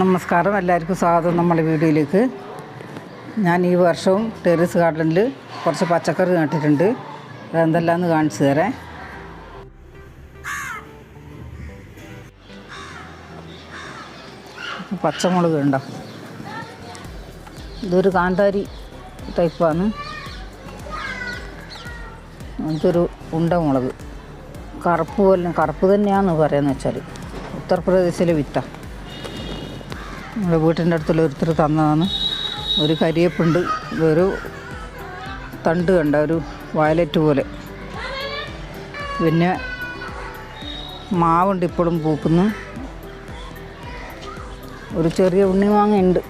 നമസ്കാരം. എല്ലാവർക്കും സ്വാഗതം നമ്മളെ വീഡിയോയിലേക്ക്. ഞാൻ ഈ വർഷവും ടെറസ് ഗാർഡനിൽ കുറച്ച് പച്ചക്കറി നട്ടിട്ടുണ്ട്. അതെന്തെല്ലാമെന്ന് കാണിച്ചു തരാം. പച്ചമുളക് ഉണ്ടോ? ഇതൊരു കാന്താരി ടൈപ്പാണ്. ഇതൊരു ഉണ്ടമുളക്. കറുപ്പ് പോലെ കറുപ്പ് തന്നെയാണെന്ന് പറയുന്നത് വെച്ചാൽ ഉത്തർപ്രദേശിലെ വിത്ത. നമ്മുടെ വീട്ടിന്റെ അടുത്തുള്ള ഒരുത്തർ തന്നതാണ്. ഒരു കരിയപ്പുണ്ട്. ഒരു തണ്ട് കണ്ട ഒരു വയലറ്റ് പോലെ. പിന്നെ മാവുണ്ട് ഇപ്പോഴും പൂക്കുന്നു. ഒരു ചെറിയ ഉണ്ണിമാങ്ങ ഉണ്ട്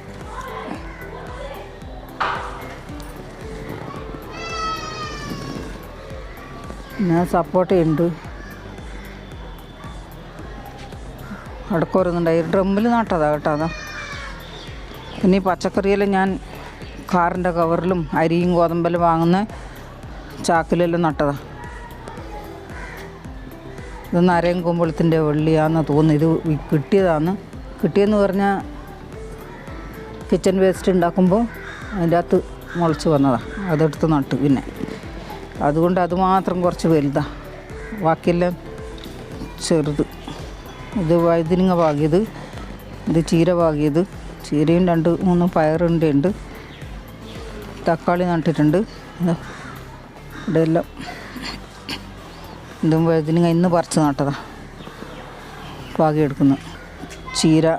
പിന്നെ സപ്പോട്ടയുണ്ട്. അടക്കോരുന്നുണ്ടായി ഡ്രമ്മിൽ നട്ടതാ കേട്ടോ അതാ. പിന്നെ ഈ പച്ചക്കറിയെല്ലാം ഞാൻ കാറിന്റെ കവറിലും അരിയും ഗോതമ്പെല്ലാം വാങ്ങുന്ന ചാക്കിലെല്ലാം നട്ടതാ. ഇത് നരയും കുമ്പളത്തിന്റെ വെള്ളിയാന്ന് തോന്നുന്നു. ഇത് കിട്ടിയതാണ് കിട്ടിയെന്ന് പറഞ്ഞാൽ കിച്ചൺ വേസ്റ്റ് ഉണ്ടാക്കുമ്പോൾ അതിന്റെ അകത്ത് മുളച്ച് വന്നതാണ് അതെടുത്ത് നട്ടു പിന്നെ. അതുകൊണ്ട് അത് മാത്രം കുറച്ച് വലുതാണ് ബാക്കിയെല്ലാം ചെറുത്. ഇത് വഴുതിനിങ്ങ പാകിയത് ഇത് ചീര പാകിയത്. ചീരയും രണ്ട് മൂന്ന് പയറിന്റെ ഉണ്ട് തക്കാളി നട്ടിട്ടുണ്ട്. ഇവിടെ എല്ലാം ഇതും വഴുതിനിങ്ങ ഇന്ന് പറിച്ച് നട്ടതാ. പാകിയെടുക്കുന്നു ചീര.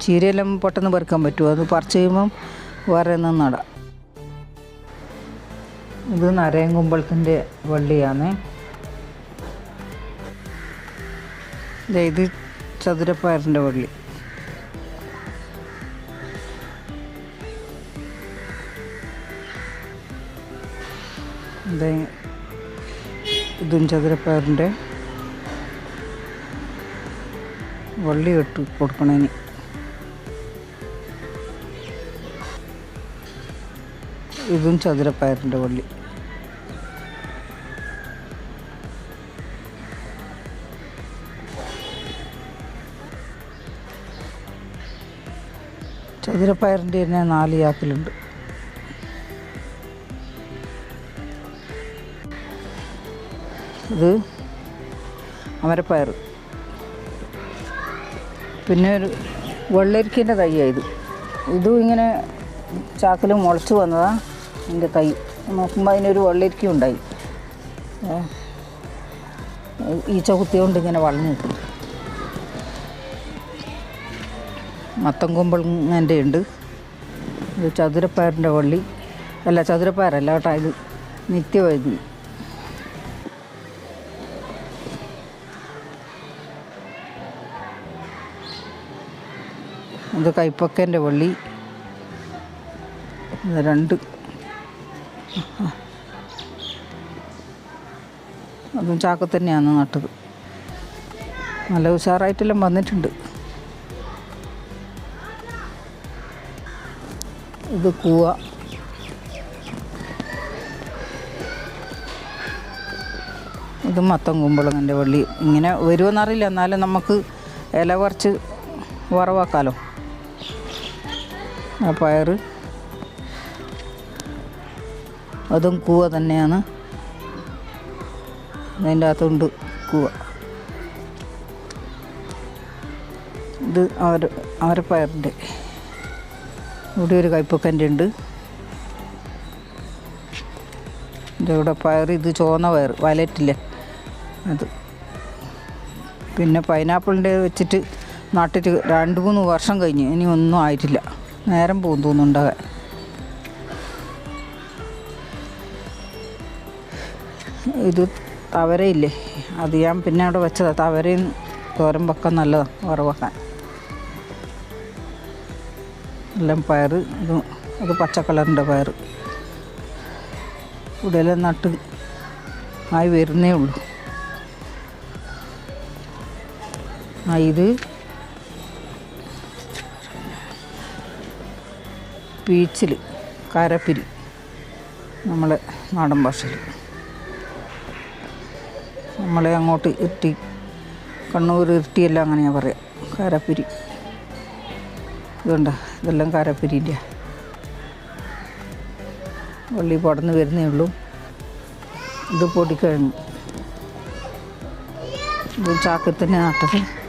ചീരയെല്ലാം പെട്ടെന്ന് പറിക്കാൻ പറ്റുമോ? അത് പറിച്ച് കഴിയുമ്പം വേറെ ഒന്നും നടാം. ഇത് നരയും കുമ്പളത്തിന്റെ വള്ളിയാണ് ഇത് ചതുരപ്പയറിന്റെ വള്ളി. ഇതും ചതുരപ്പയറിന്റെ വള്ളി കെട്ടി കൊടുക്കണേന്. ഇതും ചതുരപ്പയറിന്റെ വള്ളി. ചതുരപ്പയറിന്റെ തന്നെ നാല് ചാക്കിലുണ്ട് ഇത് അമരപ്പയർ പിന്നെ ഒരു വെള്ളരിക്കന്റെ തൈയാണ് ഇത്. ഇതും ഇങ്ങനെ ചാക്കിൽ മുളച്ച് വന്നതാണ് എന്റെ തൈ. നോക്കുമ്പോൾ അതിനൊരു വെള്ളരിക്ക ഉണ്ടായി. ഈച്ച കുത്തിയോണ്ട് ഇങ്ങനെ വളഞ്ഞു നിൽക്കും മത്തം കുമ്പളങ്ങന്റെ ഉണ്ട്. ഇത് ചതുരപ്പയറിന്റെ വള്ളി. അല്ല ചതുരപ്പയറല്ല കേട്ടോ ഇത് നിത്യവൈദ്യുതി. ഇത് കൈപ്പക്കന്റെ വള്ളി ഇത് രണ്ട്. അതും ചാക്ക തന്നെയാണ് നട്ടത്. നല്ല ഉഷാറായിട്ടെല്ലാം വന്നിട്ടുണ്ട്. ഇത് കൂവ. ഇത് മത്തം കുമ്പളങ്ങന്റെ വള്ളി ഇങ്ങനെ വരുമെന്നറിയില്ല എന്നാലും നമുക്ക് ഇല കുറച്ച് വറവാക്കാലോ. ആ പയർ. അതും കൂവ തന്നെയാണ്. അതിന്റെ അകത്തുണ്ട് കൂവ. ഇത് അവർ അവരെ പയറിന്റെ. ഇവിടെ ഒരു കൈപ്പക്കന്റെ ഉണ്ട്. ഇത് ഇവിടെ പയർ ഇത് ചുവന്ന പയർ വയലറ്റില്ലേ അത്. പിന്നെ പൈനാപ്പിളിന്റെ വെച്ചിട്ട് നട്ടിട്ട് രണ്ട് മൂന്ന് വർഷം കഴിഞ്ഞ്. ഇനി ഒന്നും ആയിട്ടില്ല. നേരം പോകും തോന്നുന്നുണ്ട്. ഇത് തവരയില്ലേ? അത് ഞാൻ പിന്നെ അവിടെ വെച്ചതാണ് തവരയും തോരൻ വെക്കാൻ നല്ലതാണ് വറവാക്കാൻ എല്ലാം പയർ ഇത് അത് പച്ച കളറിന്റെ പയർ ഇവിടെയെല്ലാം നട്ട് ആയി വരുന്നേ ഉള്ളൂ. ആ ഇത് പീച്ചിൽ കരപ്പിരി നമ്മൾ നാടൻ ഭാഷയിൽ നമ്മളെ അങ്ങോട്ട് ഇരുട്ടി കണ്ണൂർ ഇരുട്ടിയല്ല അങ്ങനെയാണ് പറയാം. കരപ്പിരി. ഇതുണ്ട? ഇതെല്ലാം കരപ്പിരിന്റെ വള്ളി പടന്ന് വരുന്നേ ഉള്ളൂ. ഇത് പൊടിക്കഴിഞ്ഞു. ഇത് ചാക്കിൽ തന്നെ നട്ടത്.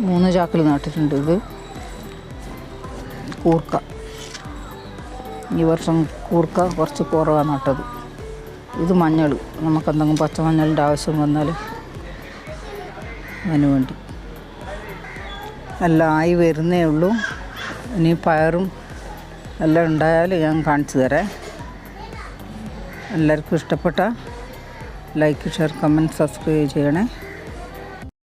മൂന്ന് ചാക്കിൽ നട്ടിട്ടുണ്ട് ഇത്. കൂർക്ക. ഈ വർഷം കൂർക്ക കുറച്ച് കുറവാണ് നട്ടത്. ഇത് മഞ്ഞൾ. നമുക്ക് എന്തെങ്കിലും പച്ചമഞ്ഞളിന്റെ ആവശ്യം വന്നാൽ അതിന് വേണ്ടി. എല്ലാം ആയി വരുന്നേ ഉള്ളൂ. ഇനി പയറും എല്ലാം ഉണ്ടായാൽ ഞാൻ കാണിച്ചു തരാം. എല്ലാവർക്കും ഇഷ്ടപ്പെട്ട ലൈക്ക് ഷെയർ കമന്റ് സബ്സ്ക്രൈബ് ചെയ്യണേ.